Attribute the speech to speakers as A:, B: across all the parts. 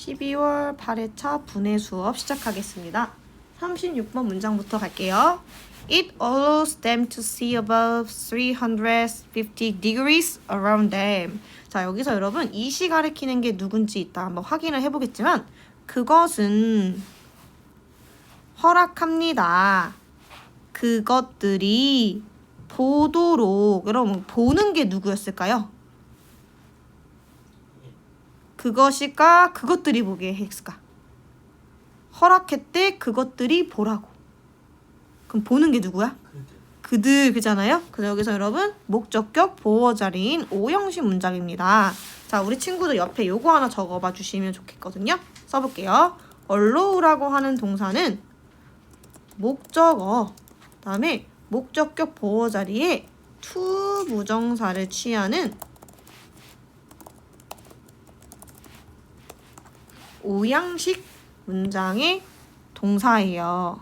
A: 12월 8회차 분해 수업 시작하겠습니다. 36번 문장부터 갈게요. It allows them to see above 350 degrees around them. 자, 여기서 여러분 이시 가리키는 게 누군지 이따 한번 확인을 해보겠지만 그것은 허락합니다. 그것들이 보도록 여러분 보는 게 누구였을까요? 그것이가 그것들이 보기에 했을까? 허락했대 그것들이 보라고. 그럼 보는 게 누구야? 그들 그잖아요. 그래서 여기서 여러분 목적격 보어 자리인 오형식 문장입니다. 자, 우리 친구들 옆에 요거 하나 적어봐 주시면 좋겠거든요. 써볼게요. allow라고 하는 동사는 목적어 그다음에 목적격 보어 자리에 to 부정사를 취하는 오양식 문장의 동사예요.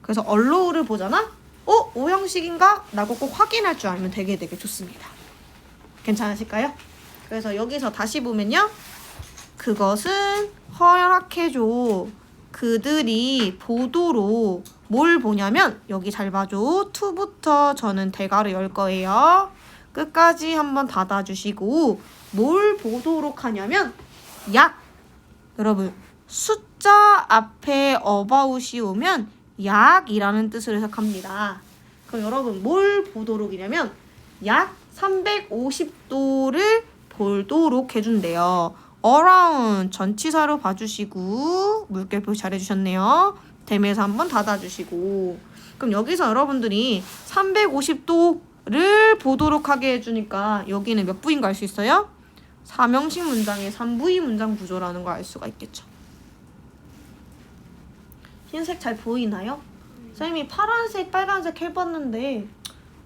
A: 그래서 allow를 보잖아? 어? 오형식인가? 라고 꼭 확인할 줄 알면 되게 되게 좋습니다. 괜찮으실까요? 그래서 여기서 다시 보면요. 그것은 허락해줘. 그들이 보도록 뭘 보냐면 여기 잘 봐줘. to부터 저는 대가를 열 거예요. 끝까지 한번 닫아주시고 뭘 보도록 하냐면 약 여러분 숫자 앞에 about이 오면 약이라는 뜻을 해석합니다. 그럼 여러분 뭘 보도록이냐면 약 350도를 보도록 해준대요. around 전치사로 봐주시고 물결표 잘해주셨네요. 댐에서 한번 닫아주시고 그럼 여기서 여러분들이 350도를 보도록 하게 해주니까 여기는 몇 부인가 알 수 있어요? 사명식 문장의 3부위 문장 구조라는 걸 알 수가 있겠죠. 흰색 잘 보이나요? 선생님이 파란색, 빨간색 해봤는데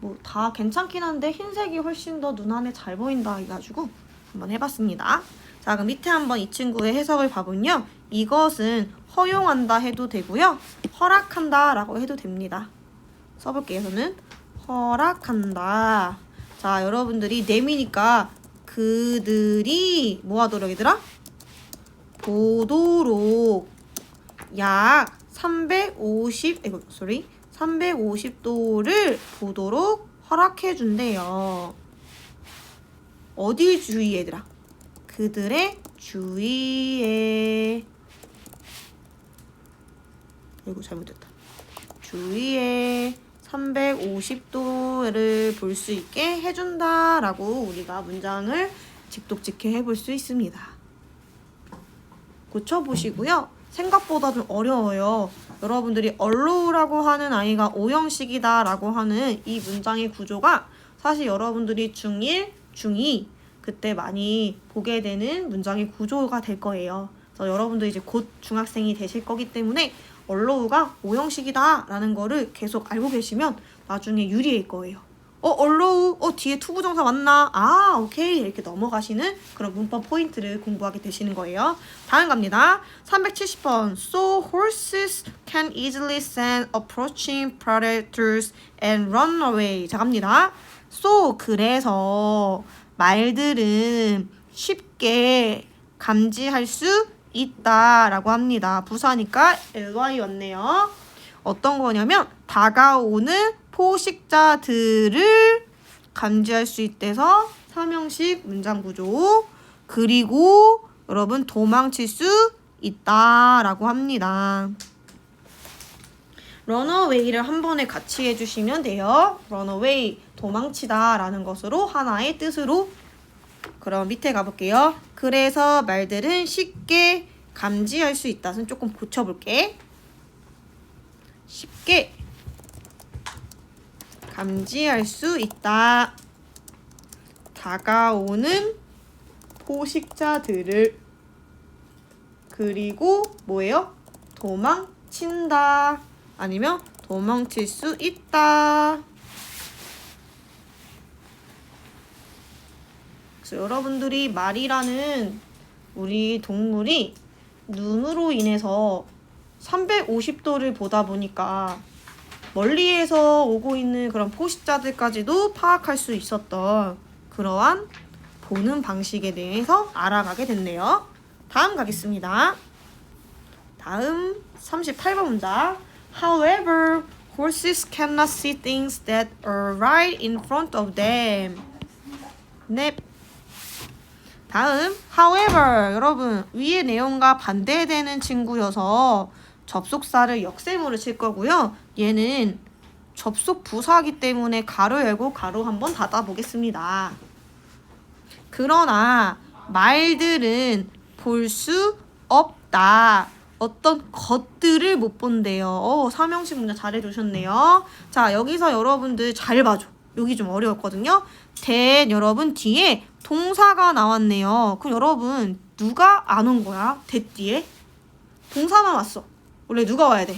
A: 뭐 다 괜찮긴 한데 흰색이 훨씬 더 눈안에 잘 보인다 해가지고 한번 해봤습니다. 자 그럼 밑에 한번 이 친구의 해석을 봐보면요. 이것은 허용한다 해도 되고요. 허락한다 라고 해도 됩니다. 써볼게요. 저는 허락한다. 자 여러분들이 내미니까 그들이 뭐 하도록 얘들아? 보도록 약 350, 이거 sorry, 350도를 보도록 허락해 준대요. 어디 주위 얘들아? 그들의 주위에 이거 잘못됐다. 주위에 350도를 볼 수 있게 해준다라고 우리가 문장을 직독직해 해볼 수 있습니다. 고쳐보시고요. 생각보다 좀 어려워요. 여러분들이 allow라고 하는 아이가 오형식이다라고 하는 이 문장의 구조가 사실 여러분들이 중1, 중2 그때 많이 보게 되는 문장의 구조가 될 거예요. 그래서 여러분들 이제 곧 중학생이 되실 거기 때문에 allow가 오형식이다 라는 거를 계속 알고 계시면 나중에 유리할 거예요. 어, allow, 어, 뒤에 투부정사 맞나? 아, 오케이. 이렇게 넘어가시는 그런 문법 포인트를 공부하게 되시는 거예요. 다음 갑니다. 370번. So horses can easily sense approaching predators and run away. 자, 갑니다. So, 그래서 말들은 쉽게 감지할 수 있다라고 합니다. 부사니까 ly 왔네요. 어떤 거냐면 다가오는 포식자들을 감지할 수 있대서 삼형식 문장 구조 그리고 여러분 도망칠 수 있다라고 합니다. runaway를 한 번에 같이 해주시면 돼요. runaway 도망치다라는 것으로 하나의 뜻으로 그럼 밑에 가볼게요. 그래서 말들은 쉽게 감지할 수 있다. 는 조금 고쳐볼게. 쉽게 감지할 수 있다. 다가오는 포식자들을 그리고 뭐예요? 도망친다. 아니면 도망칠 수 있다. 그래서 여러분들이 말이라는 우리 동물이 눈으로 인해서 350도를 보다 보니까 멀리에서 오고 있는 그런 포식자들까지도 파악할 수 있었던 그러한 보는 방식에 대해서 알아가게 됐네요. 다음 가겠습니다. 다음 38번 문장. However, horses cannot see things that are right in front of them. 네. 다음, however, 여러분, 위의 내용과 반대되는 친구여서 접속사를 역세모를 칠 거고요. 얘는 접속 부사이기 때문에 가로 열고 가로 한번 닫아 보겠습니다. 그러나 말들은 볼 수 없다. 어떤 것들을 못 본대요. 어, 삼형식 문제 잘해주셨네요. 자, 여기서 여러분들 잘 봐줘. 여기 좀 어려웠거든요. 대 여러분 뒤에 동사가 나왔네요. 그럼 여러분 누가 안 온 거야? 대 뒤에 동사만 왔어. 원래 누가 와야 돼?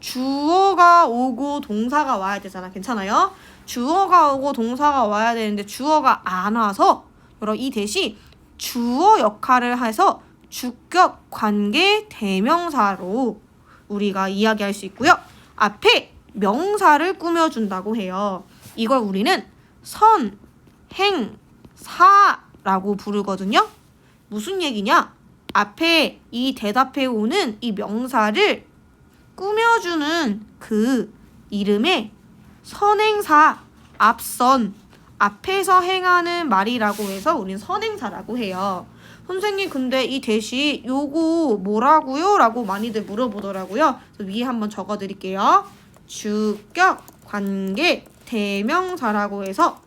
A: 주어가 오고 동사가 와야 되잖아. 괜찮아요? 주어가 오고 동사가 와야 되는데 주어가 안 와서 여러분 이 대시 주어 역할을 해서 주격 관계 대명사로 우리가 이야기할 수 있고요. 앞에 명사를 꾸며준다고 해요. 이걸 우리는 선, 행, 사라고 부르거든요. 무슨 얘기냐? 앞에 이 대답해 오는 이 명사를 꾸며주는 그 이름에 선행사, 앞선, 앞에서 행하는 말이라고 해서 우린 선행사라고 해요. 선생님 근데 이 대시 요거 뭐라고요? 라고 많이들 물어보더라고요. 위에 한번 적어드릴게요. 주격, 관계, 대명사라고 해서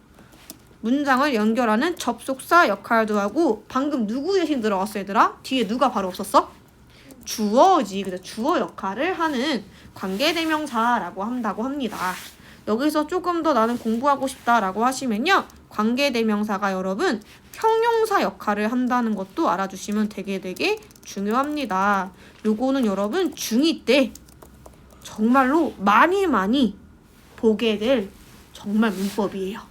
A: 문장을 연결하는 접속사 역할도 하고 방금 누구 대신 들어갔어 얘들아? 뒤에 누가 바로 없었어? 주어지. 그래서 주어 역할을 하는 관계대명사라고 한다고 합니다. 여기서 조금 더 나는 공부하고 싶다라고 하시면요. 관계대명사가 여러분 형용사 역할을 한다는 것도 알아주시면 되게 되게 중요합니다. 요거는 여러분 중2 때 정말로 많이 많이 보게 될 정말 문법이에요.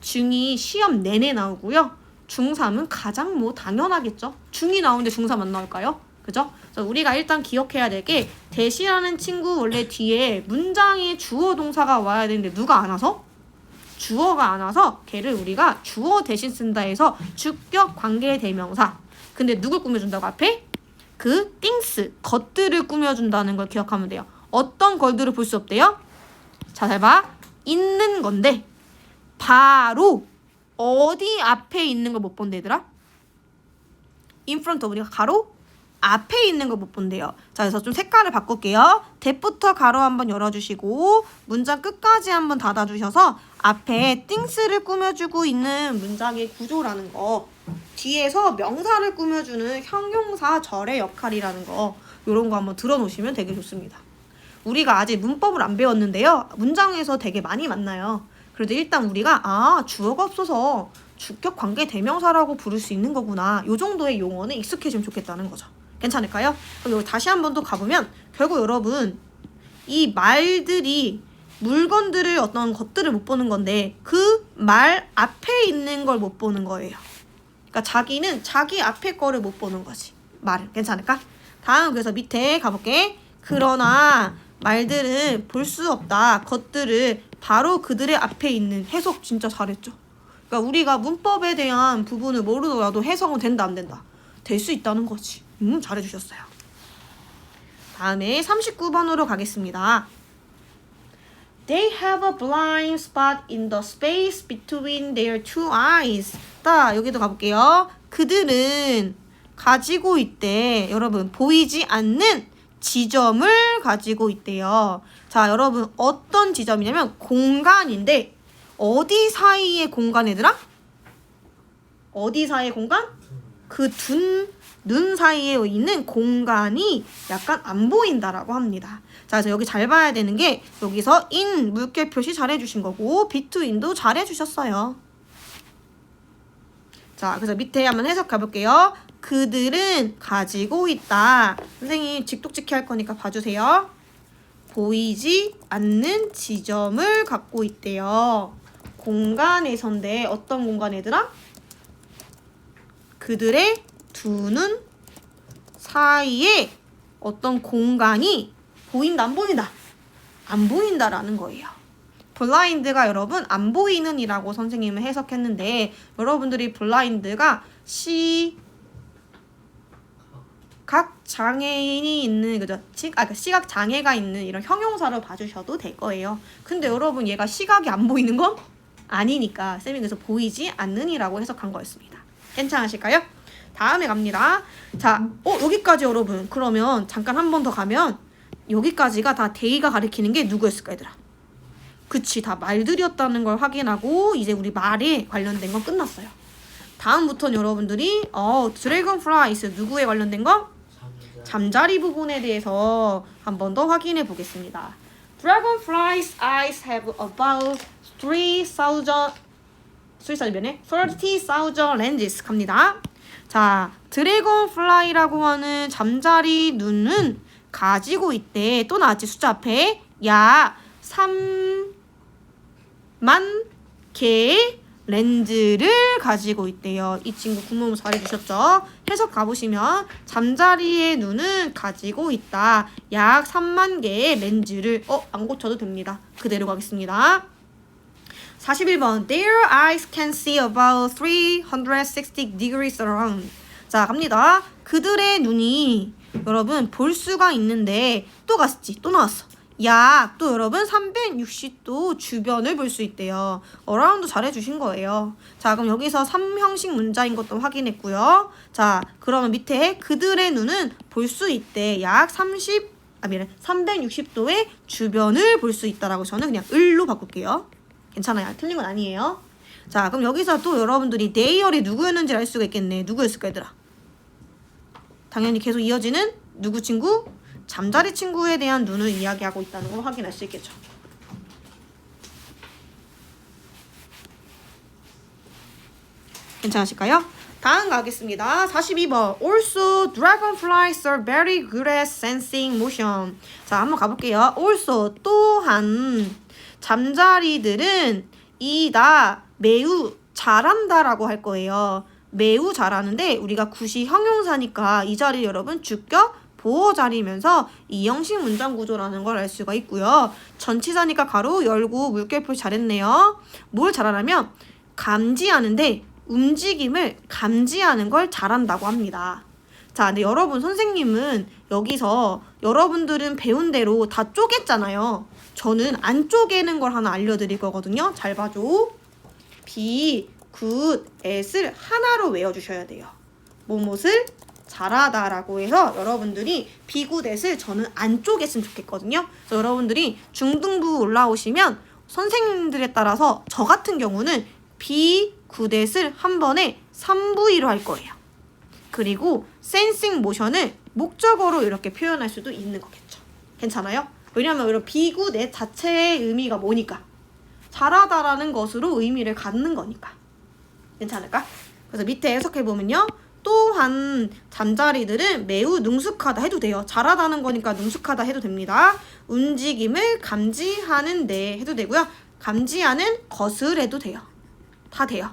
A: 중2 시험 내내 나오고요. 중3은 가장 뭐 당연하겠죠. 중2 나오는데 중3 안 나올까요? 그죠? 우리가 일단 기억해야 될 게 대시라는 친구 원래 뒤에 문장에 주어 동사가 와야 되는데 누가 안 와서? 주어가 안 와서 걔를 우리가 주어 대신 쓴다 해서 주격 관계 대명사. 근데 누굴 꾸며준다고 앞에? 그 things, 것들을 꾸며준다는 걸 기억하면 돼요. 어떤 것들을 볼 수 없대요? 자, 잘 봐. 있는 건데 바로 어디 앞에 있는 걸 못 본대 얘들아? in front of 우리가 가로 앞에 있는 걸 못 본대요. 자, 그래서 좀 색깔을 바꿀게요. 대부터 가로 한번 열어주시고 문장 끝까지 한번 닫아주셔서 앞에 things를 꾸며주고 있는 문장의 구조라는 거 뒤에서 명사를 꾸며주는 형용사 절의 역할이라는 거 이런 거 한번 들어놓으시면 되게 좋습니다. 우리가 아직 문법을 안 배웠는데요. 문장에서 되게 많이 만나요. 그래도 일단 우리가 아 주어가 없어서 주격 관계 대명사라고 부를 수 있는 거구나. 요 정도의 용어는 익숙해지면 좋겠다는 거죠. 괜찮을까요? 그럼 여기 다시 한 번 더 가보면 결국 여러분 이 말들이 물건들을 어떤 것들을 못 보는 건데 그 말 앞에 있는 걸 못 보는 거예요. 그러니까 자기는 자기 앞에 거를 못 보는 거지. 말을 괜찮을까? 다음 그래서 밑에 가볼게. 그러나 말들은 볼 수 없다. 것들을 바로 그들의 앞에 있는 해석 진짜 잘했죠. 그러니까 우리가 문법에 대한 부분을 모르더라도 해석은 된다 안 된다. 될 수 있다는 거지. 음, 잘해 주셨어요. 다음에 39번으로 가겠습니다. They have a blind spot in the space between their two eyes. 따 여기도 가볼게요. 그들은 가지고 있대. 여러분 보이지 않는 지점을 가지고 있대요. 자, 여러분 어떤 지점이냐면 공간인데 어디 사이의 공간 얘들아? 어디 사이의 공간? 그 둔 눈 사이에 있는 공간이 약간 안 보인다라고 합니다. 자, 그래서 여기 잘 봐야 되는 게 여기서 in 물결 표시 잘 해주신 거고 between도 잘 해주셨어요. 자, 그래서 밑에 한번 해석해 볼게요. 그들은 가지고 있다. 선생님 직독직히 할 거니까 봐주세요. 보이지 않는 지점을 갖고 있대요. 공간에선데 어떤 공간 얘들아? 그들의 두 눈 사이에 어떤 공간이 보인다 안 보인다? 안 보인다라는 거예요. 블라인드가 여러분 안 보이는이라고 선생님은 해석했는데 여러분들이 블라인드가 시각 장애인이 있는 그죠? 시, 아, 그 시각 장애가 있는 이런 형용사로 봐주셔도 될 거예요. 근데 여러분 얘가 시각이 안 보이는 건 아니니까 쌤이 그래서 보이지 않는이라고 해석한 거였습니다. 괜찮으실까요? 다음에 갑니다. 자, 어 여기까지 여러분. 그러면 잠깐 한 번 더 가면 여기까지가 다 데이가 가리키는 게 누구였을까 얘들아? 그치 다 말들이었다는 걸 확인하고 이제 우리 말에 관련된 건 끝났어요. 다음부터는 여러분들이 어 드래곤 플라이스 누구에 관련된 거? 잠자리 부분에 대해서 한 번 더 확인해 보겠습니다. Dragonflies eyes have about 3,000 3,000면에 30,000 lenses 갑니다. 자, 드래곤플라이라고 하는 잠자리 눈은 가지고 있대. 또 나왔지 숫자 앞에 약 3만 개의 렌즈를 가지고 있대요. 이 친구 구문 잘해주셨죠? 해석 가보시면 잠자리의 눈은 가지고 있다. 약 3만 개의 렌즈를 어? 안 고쳐도 됩니다. 그대로 가겠습니다. 41번 Their eyes can see about 360 degrees around. 자 갑니다. 그들의 눈이 여러분 볼 수가 있는데 또 갔지 또 나왔어. 약 또 여러분 360도 주변을 볼 수 있대요. 어라운드 잘 해주신 거예요. 자 그럼 여기서 3형식 문자인 것도 확인했고요. 자 그러면 밑에 그들의 눈은 볼 수 있대. 약 30, 아 미안 360도의 주변을 볼 수 있다라고 저는 그냥 을로 바꿀게요. 괜찮아요. 틀린 건 아니에요. 자 그럼 여기서 또 여러분들이 네이얼이 누구였는지 알 수가 있겠네. 누구였을까 얘들아? 당연히 계속 이어지는 누구 친구? 잠자리 친구에 대한 눈을 이야기하고 있다는 걸 확인할 수 있겠죠. 괜찮으실까요? 다음 가겠습니다. 42번. Also, dragonflies are very good at sensing motion. 자, 한번 가볼게요. Also, 또한 잠자리들은 이다 매우 잘한다라고 할 거예요. 매우 잘하는데 우리가 구시 형용사니까 이 자리 여러분 주격 보호 자리면서 이 형식 문장 구조라는 걸 알 수가 있고요. 전치사니까 가로 열고 물결표 잘했네요. 뭘 잘하냐면 감지하는데 움직임을 감지하는 걸 잘한다고 합니다. 자, 근데 여러분 선생님은 여기서 여러분들은 배운 대로 다 쪼갰잖아요. 저는 안 쪼개는 걸 하나 알려드릴 거거든요. 잘 봐줘. be, good, at을 하나로 외워주셔야 돼요. 뭐뭇을 잘하다라고 해서 여러분들이 at을 저는 안 쪼갰으면 좋겠거든요. 그래서 여러분들이 중등부 올라오시면 선생님들에 따라서 저 같은 경우는 at을 한 번에 3부위로 할 거예요. 그리고 센싱 모션을 목적어로 이렇게 표현할 수도 있는 거겠죠. 괜찮아요? 왜냐하면 이런 비구 내 자체의 의미가 뭐니까 잘하다라는 것으로 의미를 갖는 거니까 괜찮을까? 그래서 밑에 해석해 보면요. 또한 잠자리들은 매우 능숙하다 해도 돼요. 잘하다는 거니까 능숙하다 해도 됩니다. 움직임을 감지하는데 해도 되고요. 감지하는 것을 해도 돼요. 다 돼요.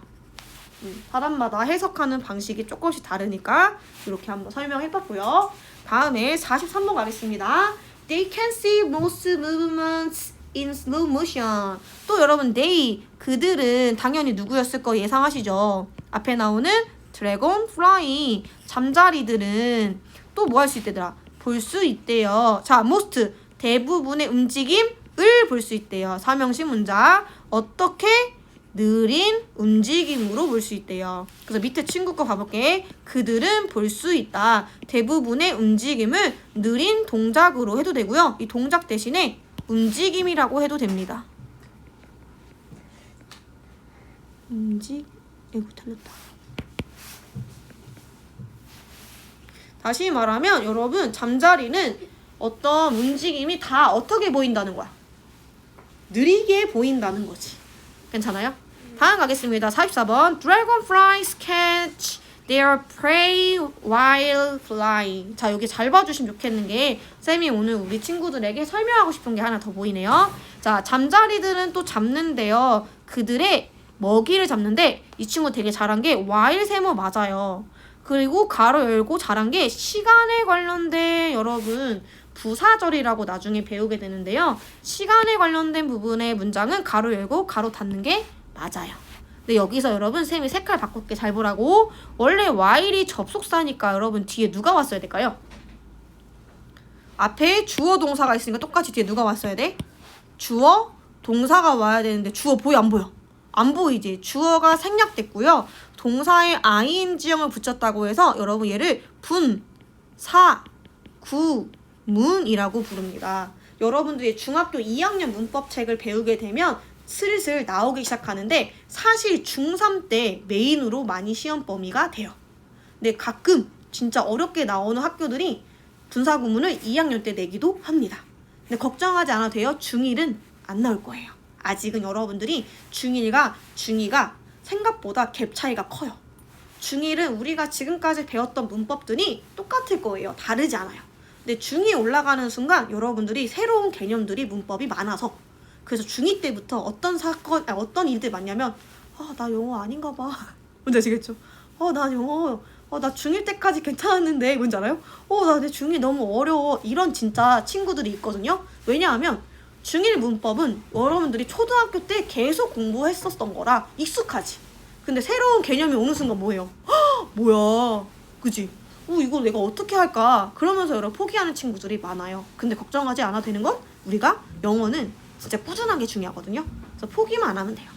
A: 음, 사람마다 해석하는 방식이 조금씩 다르니까 이렇게 한번 설명해봤고요. 다음에 43번 가겠습니다. They can see most movements in slow motion. 또 여러분, they 그들은 당연히 누구였을 거 예상하시죠? 앞에 나오는 드래곤 플라이 잠자리들은 또 뭐 할 수 있대더라? 볼 수 있대요. 자, most 대부분의 움직임을 볼 수 있대요. 삼형식 문자 어떻게 느린 움직임으로 볼 수 있대요. 그래서 밑에 친구 거 봐볼게. 그들은 볼 수 있다. 대부분의 움직임을 느린 동작으로 해도 되고요. 이 동작 대신에 움직임이라고 해도 됩니다. 움직, 이거 틀렸다. 다시 말하면 여러분 잠자리는 어떤 움직임이 다 어떻게 보인다는 거야. 느리게 보인다는 거지. 괜찮아요? 다음 가겠습니다. 44번. Dragonflies catch their prey while flying. 자, 여기 잘 봐주시면 좋겠는 게 쌤이 오늘 우리 친구들에게 설명하고 싶은 게 하나 더 보이네요. 자, 잠자리들은 또 잡는데요. 그들의 먹이를 잡는데 이 친구 되게 잘한 게 while 세모 맞아요. 그리고 가로 열고 잘한 게 시간에 관련된 여러분 부사절이라고 나중에 배우게 되는데요. 시간에 관련된 부분의 문장은 가로 열고 가로 닫는 게 맞아요. 근데 여기서 여러분 쌤이 색깔 바꿀게 잘 보라고 원래 while이 접속사니까 여러분 뒤에 누가 왔어야 될까요? 앞에 주어 동사가 있으니까 똑같이 뒤에 누가 왔어야 돼? 주어 동사가 와야 되는데 주어 보여 안 보여? 안 보이지. 주어가 생략됐고요. 동사에 ing형을 붙였다고 해서 여러분 얘를 분, 사, 구, 문이라고 부릅니다. 여러분들이 중학교 2학년 문법책을 배우게 되면 슬슬 나오기 시작하는데 사실 중3 때 메인으로 많이 시험 범위가 돼요. 근데 가끔 진짜 어렵게 나오는 학교들이 분사구문을 2학년 때 내기도 합니다. 근데 걱정하지 않아도 돼요. 중1은 안 나올 거예요. 아직은 여러분들이 중1과 중2가 생각보다 갭 차이가 커요. 중1은 우리가 지금까지 배웠던 문법들이 똑같을 거예요. 다르지 않아요. 근데 중2 올라가는 순간 여러분들이 새로운 개념들이 문법이 많아서 그래서 중2 때부터 어떤 사건, 아니, 어떤 일들 많냐면 아, 나 영어 아닌가 봐. 뭔지 아시겠죠? 어, 나 영어, 어, 나 중1 때까지 괜찮았는데, 뭔지 알아요? 어, 나 내 중1 너무 어려워. 이런 진짜 친구들이 있거든요. 왜냐하면 중1 문법은 여러분들이 초등학교 때 계속 공부했었던 거라 익숙하지. 근데 새로운 개념이 오는 순간 뭐예요? 헉, 뭐야. 그지? 어, 이거 내가 어떻게 할까? 그러면서 여러분 포기하는 친구들이 많아요. 근데 걱정하지 않아도 되는 건 우리가 영어는 진짜 꾸준하게 중요하거든요. 그래서 포기만 안 하면 돼요.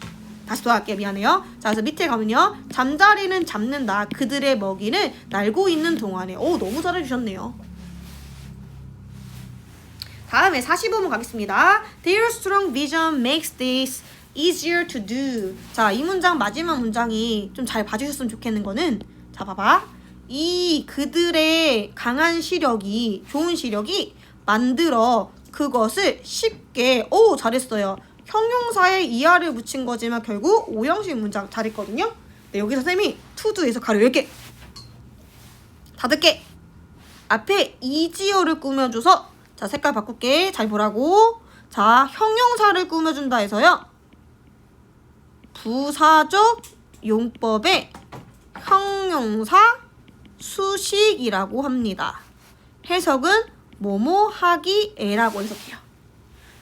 A: 다시 돌아갈게요. 미안해요. 자, 그래서 밑에 가면요. 잠자리는 잡는다. 그들의 먹이를 날고 있는 동안에. 오, 너무 잘해주셨네요. 다음에 45번 가겠습니다. Their strong vision makes this easier to do. 자, 이 문장 마지막 문장이 좀 잘 봐주셨으면 좋겠는 거는 자, 봐봐. 이 그들의 강한 시력이 좋은 시력이 만들어 그것을 쉽게 오 잘했어요. 형용사에 이하를 붙인 거지만 결국 오형식 문장 잘했거든요. 네, 여기서 쌤이 투두에서 가로 10개 닫을게 앞에 이지어를 꾸며줘서 자 색깔 바꿀게. 잘 보라고. 자 형용사를 꾸며준다 해서요. 부사적 용법의 형용사 수식이라고 합니다. 해석은 뭐뭐 하기 에라고 해석해요.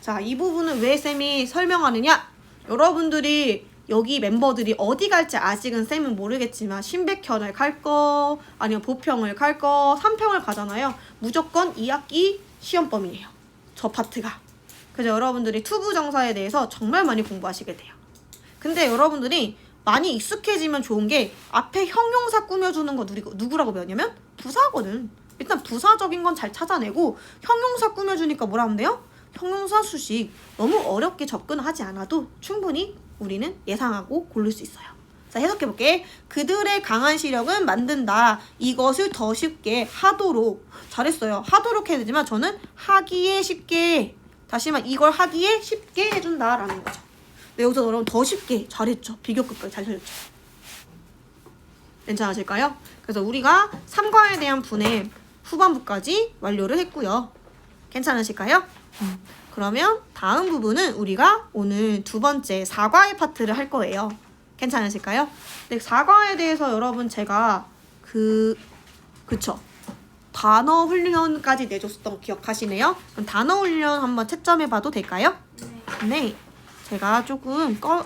A: 자 이 부분은 왜 쌤이 설명하느냐? 여러분들이 여기 멤버들이 어디 갈지 아직은 쌤은 모르겠지만 신백현을 갈 거, 아니면 보평을 갈 거, 삼평을 가잖아요. 무조건 2학기 시험범이에요. 저 파트가. 그래서 여러분들이 투부 정사에 대해서 정말 많이 공부하시게 돼요. 근데 여러분들이 많이 익숙해지면 좋은 게 앞에 형용사 꾸며주는 거 누구라고 배웠냐면 부사거든. 일단 부사적인 건 잘 찾아내고 형용사 꾸며주니까 뭐라 하면 돼요? 형용사 수식 너무 어렵게 접근하지 않아도 충분히 우리는 예상하고 고를 수 있어요. 자, 해석해볼게. 그들의 강한 시력은 만든다. 이것을 더 쉽게 하도록. 잘했어요. 하도록 해야 되지만 저는 하기에 쉽게. 다시 말 이걸 하기에 쉽게 해준다라는 거죠. 네, 여기서 여러분 더 쉽게 잘했죠. 비교급까지 잘 살렸죠. 괜찮으실까요? 그래서 우리가 3과에 대한 분의 후반부까지 완료를 했고요. 괜찮으실까요? 음, 그러면 다음 부분은 우리가 오늘 두 번째 4과의 파트를 할 거예요. 괜찮으실까요? 네, 4과에 대해서 여러분 제가 그 그쵸 단어 훈련까지 내줬었던 거 기억하시네요? 그럼 단어 훈련 한번 채점해 봐도 될까요? 네. 제가 조금 꺼,